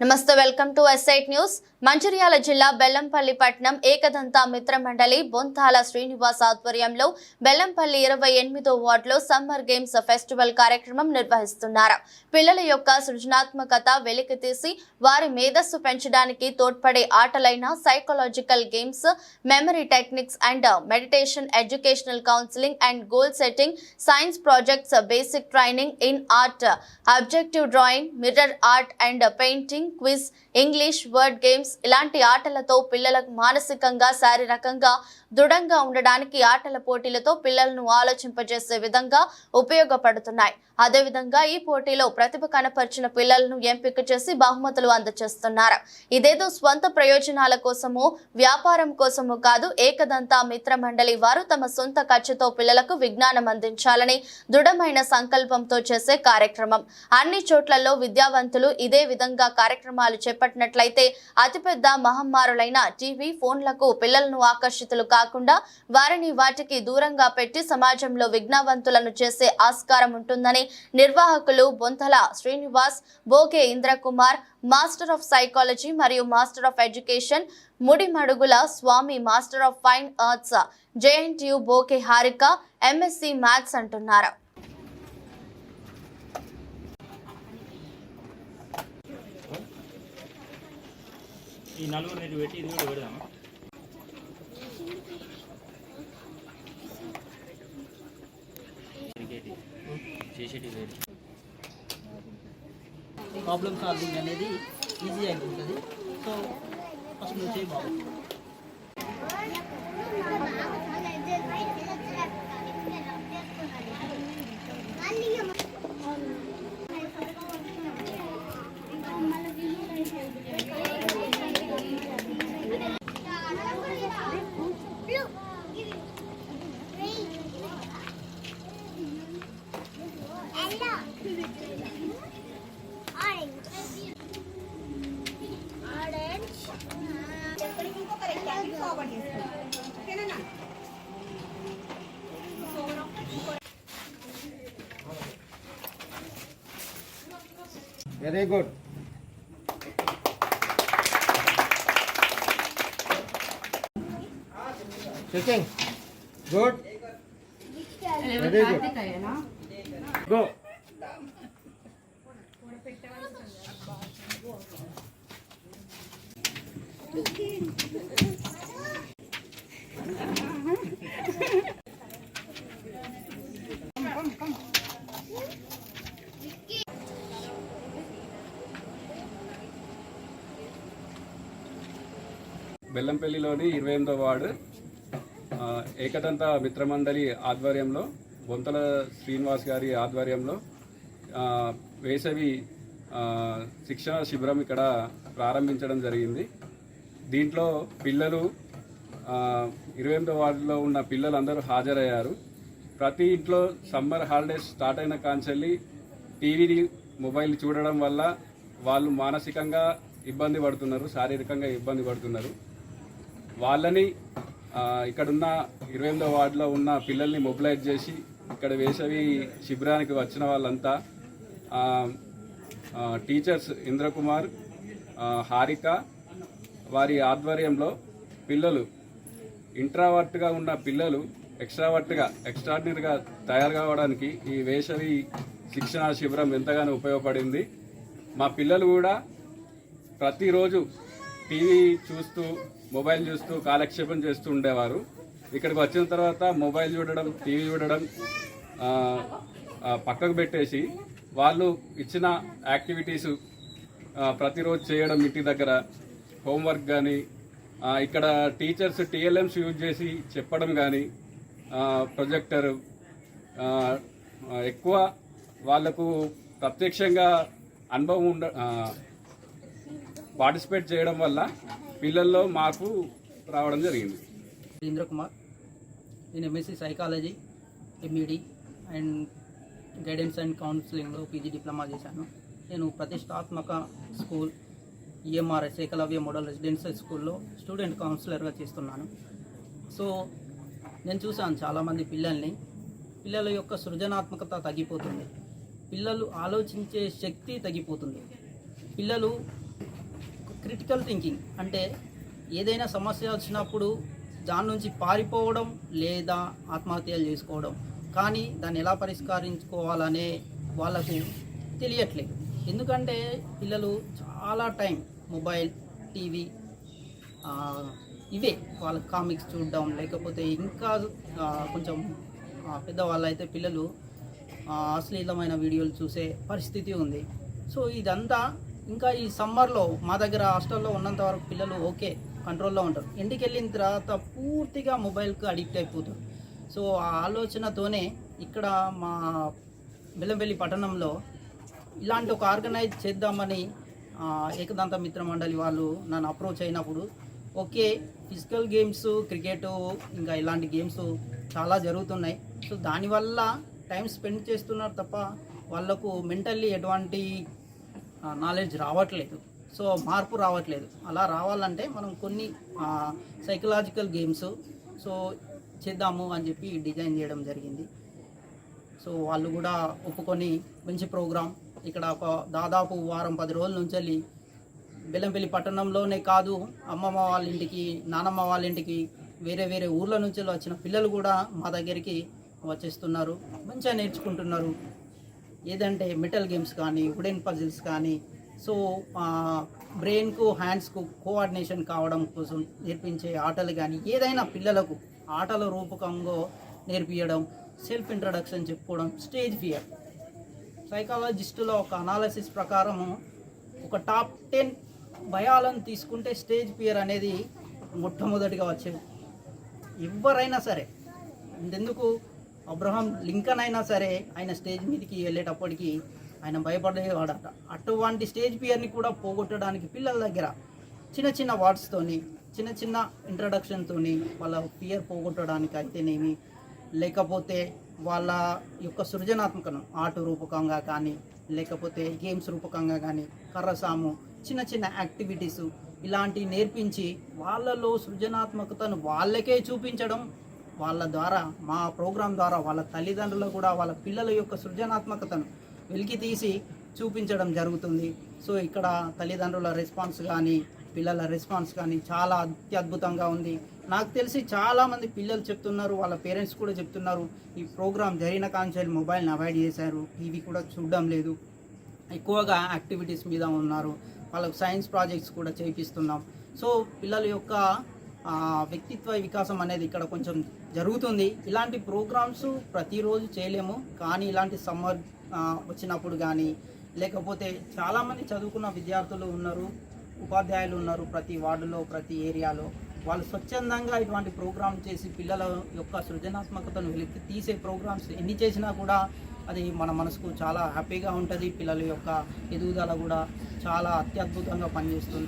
నమస్తే welcome to SIT news Mancherial జిల్లా బెల్లంపల్లి పట్నం ఏకదంత మిత్ర మండలి బొంతాల శ్రీనివాస్ ఆధ్వర్యంలో బెల్లంపల్లి ఇరవై ఎనిమిదో వార్డులో సమ్మర్ గేమ్స్ ఫెస్టివల్ కార్యక్రమం నిర్వహిస్తున్నారు. పిల్లల యొక్క సృజనాత్మకత వెలికి తీసి వారి మేధస్సు పెంచడానికి తోడ్పడే ఆటలైన psychological games memory techniques and meditation educational counselling and goal setting science projects basic training in art objective drawing mirror art and painting quiz English word games ఇలాంటి ఆటలతో పిల్లలకు మానసికంగా శారీరకంగా దృఢంగా ఉండడానికి ఆటల పోటీలతో పిల్లలను ఆలోచింపజేసే విధంగా ఉపయోగపడుతున్నాయి. అదేవిధంగా ఈ పోటీలో ప్రతిభ కనపరిచిన పిల్లలను ఎంపిక చేసి బహుమతులు అందజేస్తున్నారు. ఇదేదో స్వంత ప్రయోజనాల కోసము వ్యాపారం కోసము కాదు ఏకదంతా మిత్ర మండలి వారు తమ సొంత ఖర్చుతో పిల్లలకు విజ్ఞానం అందించాలని దృఢమైన సంకల్పంతో చేసే కార్యక్రమం. అన్ని చోట్లలో విద్యావంతులు ఇదే విధంగా కార్యక్రమాలు చేపట్టినట్లయితే అతిపెద్ద మహమ్మారులైన టీవీ ఫోన్లకు పిల్లలను ఆకర్షితులు కాకుండా వారిని వాటికి దూరంగా పెట్టి సమాజంలో విజ్ఞావంతులను చేసే ఆస్కారం ఉంటుందని నిర్వాహకులు Bontala Srinivas Boge Indrakumar master of psychology మరియు master of education Mudimadugula Swamy master of fine arts JNTU Boke Harika MSc maths అంటున్నారు. ఈ నలుగురు నీటి పెట్టి ఇది కూడా పెడదామా? చేసేటి వేరు ప్రాబ్లమ్ సాల్వింగ్ అనేది ఈజీ అయిపోతుంది. సో ఫస్ట్ నువ్వు చేయి very good sitting good very good go బెల్లంపల్లిలోని ఇరవై ఎనిమిదో వార్డు ఏకదంత మిత్రమండలి ఆధ్వర్యంలో బొంతల శ్రీనివాస్ గారి ఆధ్వర్యంలో వేసవి శిక్షణ శిబిరం ఇక్కడ ప్రారంభించడం జరిగింది. దీంట్లో పిల్లలు ఇరవై ఎనిమిదో వార్డులో ఉన్న పిల్లలందరూ హాజరయ్యారు. ప్రతి ఇంట్లో సమ్మర్ హాలిడేస్ స్టార్ట్ అయిన కాంచెల్లి టీవీని మొబైల్ చూడడం వల్ల వాళ్ళు మానసికంగా ఇబ్బంది పడుతున్నారు శారీరకంగా ఇబ్బంది పడుతున్నారు. వాళ్ళని ఇక్కడున్న ఇరవై ఎనిమిదో వార్డులో ఉన్న పిల్లల్ని మొబిలైజ్ చేసి ఇక్కడ వేసవి శిబిరానికి వచ్చిన వాళ్ళంతా టీచర్స్ ఇంద్రకుమార్ హారిక వారి ఆధ్వర్యంలో పిల్లలు ఇంట్రావర్ట్గా ఉన్న పిల్లలు ఎక్స్ట్రావర్ట్గా ఎక్స్ట్రాడినరీగా తయారు కావడానికి ఈ వేసవి శిక్షణ శిబిరం ఎంతగానో ఉపయోగపడింది. మా పిల్లలు కూడా ప్రతిరోజు టీవీ చూస్తూ మొబైల్ చూస్తూ కాలక్షేపం చేస్తూ ఉండేవారు. ఇక్కడికి వచ్చిన తర్వాత మొబైల్ చూడడం టీవీ చూడడం పక్కకు పెట్టేసి వాళ్ళు ఇచ్చిన యాక్టివిటీస్ ప్రతిరోజు చేయడం ఇంటి దగ్గర హోంవర్క్ కానీ ఇక్కడ టీచర్స్ టీఎల్ఎంస్ యూజ్ చేసి చెప్పడం కానీ ప్రొజెక్టర్ ఎక్కువ వాళ్ళకు ప్రత్యక్షంగా అనుభవం ఉండ పార్టిసిపేట్ చేయడం వల్ల పిల్లల్లో మార్పు రావడం జరిగింది. ఇంద్రకుమార్ నేను MSc psychology MEd and guidance and కౌన్సిలింగ్లో పీజీ డిప్లొమా చేశాను. నేను ప్రతిష్టాత్మక school EMRS Ekalavya model residential స్కూల్లో స్టూడెంట్ కౌన్సిలర్గా చేస్తున్నాను. సో నేను చూశాను చాలామంది పిల్లల్ని. పిల్లల యొక్క సృజనాత్మకత తగ్గిపోతుంది. పిల్లలు ఆలోచించే శక్తి తగ్గిపోతుంది. పిల్లలు క్రిటికల్ థింకింగ్ అంటే ఏదైనా సమస్య వచ్చినప్పుడు దాని నుంచి పారిపోవడం లేదా ఆత్మహత్యలు చేసుకోవడం. కానీ దాన్ని ఎలా పరిష్కరించుకోవాలనే వాళ్ళకు తెలియట్లేదు. ఎందుకంటే పిల్లలు చాలా టైం మొబైల్ టీవీ ఇవే వాళ్ళ కామిక్స్ చూడడం లేకపోతే ఇంకా కొంచెం పెద్దవాళ్ళు అయితే పిల్లలు అశ్లీలమైన వీడియోలు చూసే పరిస్థితి ఉంది. సో ఇదంతా ఇంకా ఈ సమ్మర్లో మా దగ్గర హాస్టల్లో ఉన్నంత వరకు పిల్లలు ఓకే కంట్రోల్లో ఉంటారు. ఇంటికి వెళ్ళిన తర్వాత పూర్తిగా మొబైల్కి అడిక్ట్ అయిపోతారు. సో ఆ ఆలోచనతోనే ఇక్కడ మా బెల్లంపల్లి పట్టణంలో ఇలాంటి ఒక ఆర్గనైజ్ చేద్దామని ఏకదాంత ఏకదంత మిత్ర మండలి వాళ్ళు నన్ను అప్రోచ్ అయినప్పుడు ఓకే ఫిజికల్ గేమ్స్ క్రికెట్ ఇంకా ఇలాంటి గేమ్స్ చాలా జరుగుతున్నాయి. సో దానివల్ల టైం స్పెండ్ చేస్తున్నారు తప్ప వాళ్ళకు మెంటల్లీ ఎటువంటి నాలెడ్జ్ రావట్లేదు. సో మార్పు రావట్లేదు. అలా రావాలంటే మనం కొన్ని సైకలాజికల్ గేమ్స్ సో చేద్దాము అని చెప్పి డిజైన్ చేయడం జరిగింది. సో వాళ్ళు కూడా ఒప్పుకొని మంచి ప్రోగ్రాం ఇక్కడ ఒక దాదాపు వారం పది రోజుల నుంచి వెళ్ళి బెల్లంపల్లి పట్టణంలోనే కాదు అమ్మమ్మ వాళ్ళ ఇంటికి నానమ్మ వాళ్ళ ఇంటికి వేరే వేరే ఊర్ల నుంచి వచ్చిన పిల్లలు కూడా మా దగ్గరికి వచ్చేస్తున్నారు. మంచిగా నేర్చుకుంటున్నారు. ఏదంటే మెటల్ గేమ్స్ కానీ వుడెన్ పజిల్స్ కానీ సో బ్రెయిన్కు హ్యాండ్స్కు కోఆర్డినేషన్ కావడం కోసం నేర్పించే ఆటలు కానీ ఏదైనా పిల్లలకు ఆటల రూపకంగా నేర్పించడం సెల్ఫ్ ఇంట్రడక్షన్ చెప్పుకోవడం స్టేజ్ ఫియర్ సైకాలజిస్టుల ఒక అనాలసిస్ ప్రకారం ఒక టాప్ టెన్ భయాలను తీసుకుంటే స్టేజ్ ఫియర్ అనేది మొట్టమొదటిగా వచ్చేది. ఎవరైనా సరే ఎందుకు అబ్రహాం లింకన్ అయినా సరే ఆయన స్టేజ్ మీదకి వెళ్ళేటప్పటికి ఆయన భయపడేవాడట. అటువంటి స్టేజ్ ఫియర్ని కూడా పోగొట్టడానికి పిల్లల దగ్గర చిన్న చిన్న వర్డ్స్తోని చిన్న చిన్న ఇంట్రడక్షన్తోని వాళ్ళ ఫియర్ పోగొట్టడానికి అయితేనేమి లేకపోతే వాళ్ళ యొక్క సృజనాత్మకను ఆట రూపకంగా కానీ లేకపోతే గేమ్స్ రూపకంగా కానీ కర్రసాము చిన్న చిన్న యాక్టివిటీస్ ఇలాంటివి నేర్పించి వాళ్ళలో సృజనాత్మకతను వాళ్ళకే చూపించడం వాళ్ళ ద్వారా మా ప్రోగ్రాం ద్వారా వాళ్ళ తల్లిదండ్రులు కూడా వాళ్ళ పిల్లల యొక్క సృజనాత్మకతను వెలికి తీసి చూపించడం జరుగుతుంది. సో ఇక్కడ తల్లిదండ్రుల రెస్పాన్స్ కానీ పిల్లల రెస్పాన్స్ కానీ చాలా అత్యద్భుతంగా ఉంది. నాకు తెలిసి చాలామంది పిల్లలు చెప్తున్నారు వాళ్ళ పేరెంట్స్ కూడా చెప్తున్నారు ఈ ప్రోగ్రాం జరిగిన కాంచెల్ మొబైల్ని అవాయిడ్ చేశారు టీవీ కూడా చూడడం లేదు. ఎక్కువగా యాక్టివిటీస్ మీద ఉన్నారు. వాళ్ళకు సైన్స్ ప్రాజెక్ట్స్ కూడా చేపిస్తున్నాం. సో పిల్లల యొక్క వ్యక్తిత్వ వికాసం అనేది ఇక్కడ కొంచెం జరుగుతుంది. ఇలాంటి ప్రోగ్రామ్స్ ప్రతిరోజు చేయలేము. కానీ ఇలాంటి సమ్మర్ వచ్చినప్పుడు కానీ లేకపోతే చాలామంది చదువుకున్న విద్యార్థులు ఉన్నారు ఉపాధ్యాయులు ఉన్నారు ప్రతి వార్డులో ప్రతి ఏరియాలో. వాళ్ళు స్వచ్ఛందంగా ఇటువంటి ప్రోగ్రామ్ చేసి పిల్లల యొక్క సృజనాత్మకతను వెలికి తీసే ప్రోగ్రామ్స్ ఎన్ని చేసినా కూడా అది మన మనసుకు చాలా హ్యాపీగా ఉంటుంది. పిల్లల యొక్క ఎదుగుదల కూడా చాలా అత్యద్భుతంగా పనిచేస్తుంది.